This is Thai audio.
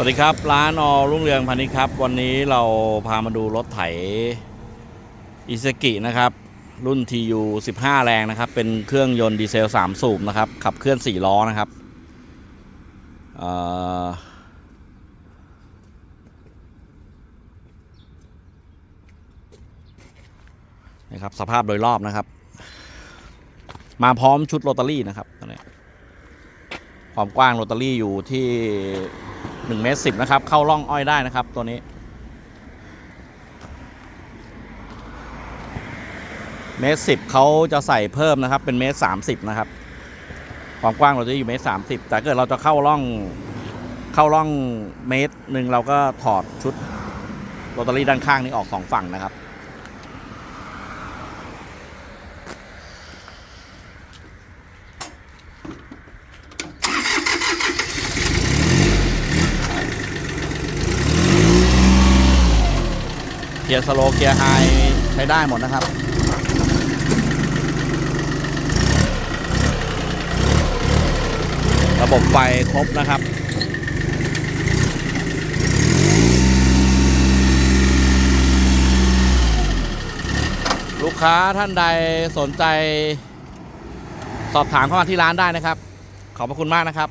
วัสดีครับ ร้านอรุ่งเรืองพาณิชย์ครับ วันนี้เราพามาดูรถไถอิซากินะครับ รุ่น TU 15 แรงนะครับ เป็นเครื่องยนต์ดีเซล 3 สูบนะครับ ขับเคลื่อน 4 ล้อนะครับเอ่อนะครับ สภาพโดยรอบนะครับ มาพร้อมชุดโรตารี่นะครับตอนนี้ความกว้างโรตารี่อยู่ที่ 1เมตรสินะครับ เข้าร่องอ้อยได้นะครับ ตัวนี้ เมตรสิบเขาจะใส่เพิ่มนะครับ เป็นเมตรสามสิบนะครับ ความกว้างเราจะอยู่เมตรสามสิบแต่เกิดเราจะเข้าร่องเข้าร่องเมตรหนึ่งเราก็ถอดชุดโรตารี่ด้านข้างนี้ออกสองฝั่งนะครับ เกียร์สโลเกียร์ไฮใช้ได้หมดนะครับ ระบบไฟครบนะครับลูกค้าท่านใดสนใจ สอบถามเข้ามาที่ร้านได้นะครับ ขอบพระคุณมากนะครับ